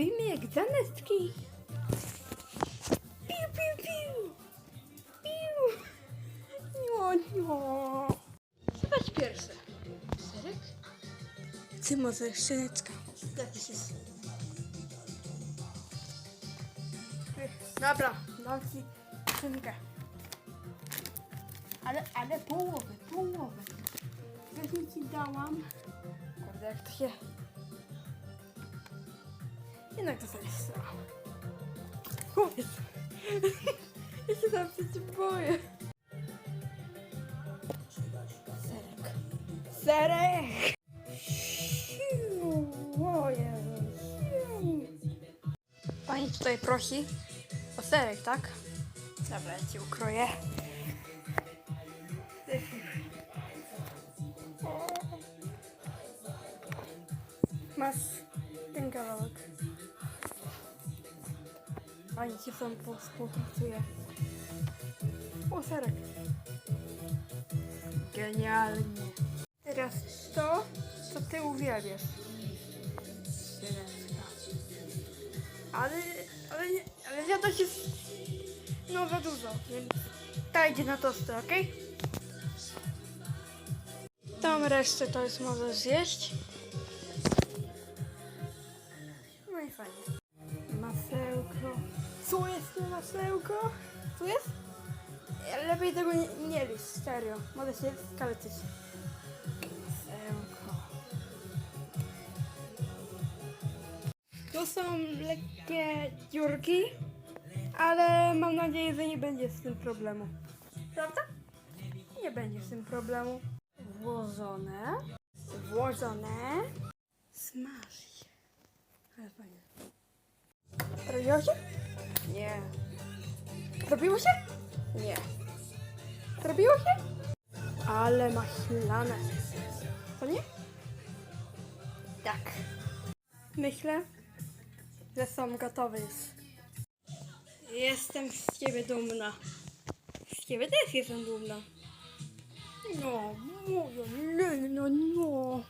Robimy jak zanetki. Piu, piu, piu. Piu. No, no. Zobacz pierwsze. Serek? Ty może szyneczka. Jakiś jest. Dobra, dam ci szynkę. Ale, ale połowę, połowę. Wcześniej ci dałam. Kurde, jak to się... Jednak to sobie strałam. Powiedz. ja się tam przecież boję. Serek. Serek! Siu, O Jezus. Siu. Pani tutaj prosi o serek, tak? Dobra, ja ci ukroję. Masz ten kawałek. Pani ci sam współpracuje. O, serek. Genialnie. Teraz to, co ty uwielbiasz. Syrenka. Ale, ale, nie- ale zjadać jest no za dużo, więc ta idzie na tosty, ok? Tam resztę to jest możesz zjeść. No i fajnie. Co jest to masełko? Co jest? Lepiej tego nie, nie liść, serio. Może się skaleczyć. Masełko. Tu są lekkie dziurki, ale mam nadzieję, że nie będzie z tym problemu. Prawda? Nie będzie z tym problemu. Włożone. Włożone. Smaż. Ale fajnie. Robiło się? Nie. Robiło się? Nie. Robiło się? Ale maślane. To nie? Tak. Myślę, że są gotowe już. Jestem z ciebie dumna. Z ciebie też jestem dumna. No, moja Lena, no.